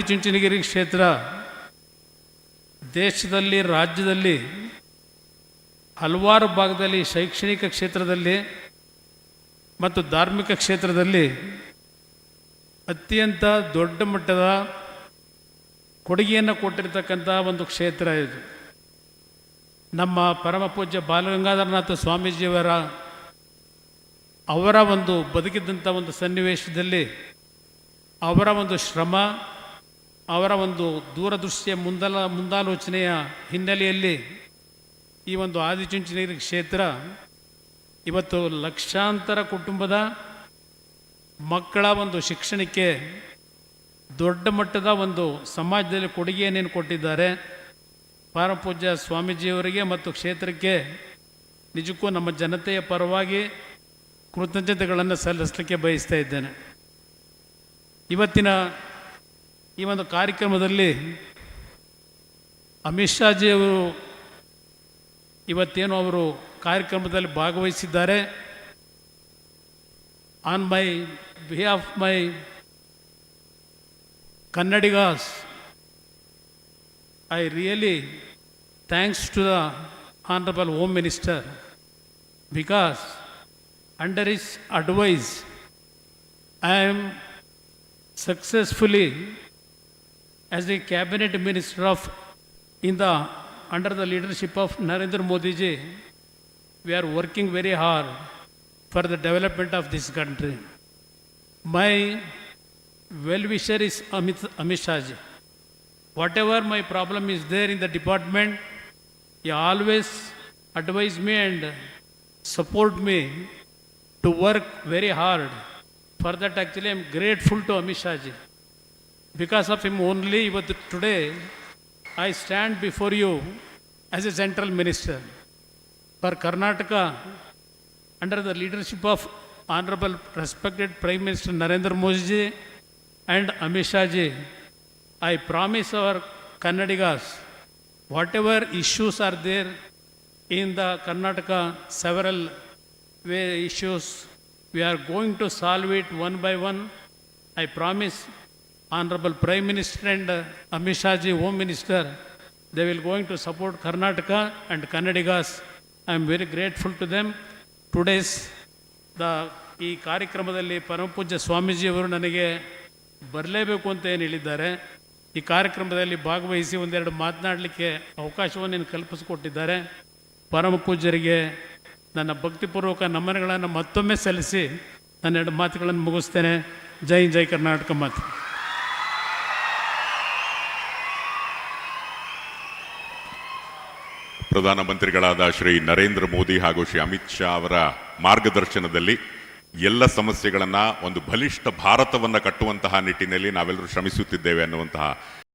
ಚುಂಚನಗಿರಿ ಕ್ಷೇತ್ರ ದೇಶದಲ್ಲಿ, ರಾಜ್ಯದಲ್ಲಿ, ಹಲವಾರು ಭಾಗದಲ್ಲಿ ಶೈಕ್ಷಣಿಕ ಕ್ಷೇತ್ರದಲ್ಲಿ ಮತ್ತು ಧಾರ್ಮಿಕ ಕ್ಷೇತ್ರದಲ್ಲಿ ಅತ್ಯಂತ ದೊಡ್ಡ ಮಟ್ಟದ ಕೊಡುಗೆಯನ್ನು ಕೊಟ್ಟಿರ್ತಕ್ಕಂಥ ಒಂದು ಕ್ಷೇತ್ರ ಇದು. ನಮ್ಮ ಪರಮ ಪೂಜ್ಯ ಬಾಲಗಂಗಾಧರನಾಥ ಸ್ವಾಮೀಜಿಯವರ, ಅವರ ಒಂದು ಬದುಕಿದ್ದಂಥ ಒಂದು ಸನ್ನಿವೇಶದಲ್ಲಿ ಅವರ ಒಂದು ಶ್ರಮ ಅವರ ಒಂದು ದೂರದೃಷ್ಟಿಯ ಮುಂದಲ ಮುಂದಾಲೋಚನೆಯ ಹಿನ್ನೆಲೆಯಲ್ಲಿ ಈ ಒಂದು ಆದಿಚುಂಚನಗಿರಿ ಕ್ಷೇತ್ರ ಇವತ್ತು ಲಕ್ಷಾಂತರ ಕುಟುಂಬದ ಮಕ್ಕಳ ಒಂದು ಶಿಕ್ಷಣಕ್ಕೆ ದೊಡ್ಡ ಮಟ್ಟದ ಒಂದು ಸಮಾಜದಲ್ಲಿ ಕೊಡುಗೆಯನ್ನೇನು ಕೊಟ್ಟಿದ್ದಾರೆ. ಪರಮಪೂಜ್ಯ ಸ್ವಾಮೀಜಿಯವರಿಗೆ ಮತ್ತು ಕ್ಷೇತ್ರಕ್ಕೆ ನಿಜಕ್ಕೂ ನಮ್ಮ ಜನತೆಯ ಪರವಾಗಿ ಕೃತಜ್ಞತೆಗಳನ್ನು ಸಲ್ಲಿಸಲಿಕ್ಕೆ ಬಯಸ್ತಾ ಇದ್ದೇನೆ. ಇವತ್ತಿನ ಈ ಒಂದು ಕಾರ್ಯಕ್ರಮದಲ್ಲಿ ಅಮಿತ್ ಶಾಜಿಯವರು ಇವತ್ತೇನು ಅವರು ಕಾರ್ಯಕ್ರಮದಲ್ಲಿ ಭಾಗವಹಿಸಿದ್ದಾರೆ. On my behalf my Kannadigas I really thanks to the honourable home minister because under his advice I am successfully as a cabinet minister of in the under the leadership of Narendra Modi ji, we are working very hard for the development of this country. My well-wisher is Amit, Amit. Whatever my problem is there in the department, he always advise me and support me to work very hard. For that, actually, I am grateful to Amit ji. Because of him only, but today, I stand before you as a central minister. For Karnataka, under the leadership of Honorable respected Prime Minister Narendra Modi ji and Amit ji, I promise our Kannadigas, whatever issues are there in the Karnataka, several issues, we are going to solve it one by one. I promise Honorable Prime Minister and uh, Amit Shah ji, Home Minister, they will going to support Karnataka and Kannadigas. I am very grateful to them. Today's the ಈ ಕಾರ್ಯಕ್ರಮದಲ್ಲಿ ಪರಮಪೂಜ್ಯ ಸ್ವಾಮೀಜಿಯವರು ನನಗೆ ಬರಲೇಬೇಕು ಅಂತ ಏನು ಹೇಳಿದ್ದಾರೆ ಈ ಕಾರ್ಯಕ್ರಮದಲ್ಲಿ ಭಾಗವಹಿಸಿ ಒಂದೆರಡು ಮಾತನಾಡಲಿಕ್ಕೆ ಅವಕಾಶವನ್ನು ಕಲ್ಪಿಸಿಕೊಟ್ಟಿದ್ದಾರೆ ಪರಮ ಪೂಜ್ಯರಿಗೆ ನನ್ನ ಭಕ್ತಿಪೂರ್ವಕ ನಮನಗಳನ್ನು ಮತ್ತೊಮ್ಮೆ ಸಲ್ಲಿಸಿ ನನ್ನ ಎರಡು ಮಾತುಗಳನ್ನು ಮುಗಿಸ್ತೇನೆ ಜೈ ಜೈ ಕರ್ನಾಟಕ ಮಾತು ಪ್ರಧಾನಮಂತ್ರಿಗಳಾದ ಶ್ರೀ ನರೇಂದ್ರ ಮೋದಿ ಹಾಗೂ ಶ್ರೀ ಅಮಿತ್ ಶಾ ಅವರ ಮಾರ್ಗದರ್ಶನದಲ್ಲಿ ಎಲ್ಲ ಸಮಸ್ಯೆಗಳನ್ನು ಒಂದು ಬಲಿಷ್ಠ ಭಾರತವನ್ನು ಕಟ್ಟುವಂತಹ ನಿಟ್ಟಿನಲ್ಲಿ ನಾವೆಲ್ಲರೂ ಶ್ರಮಿಸುತ್ತಿದ್ದೇವೆ ಅನ್ನುವಂತಹ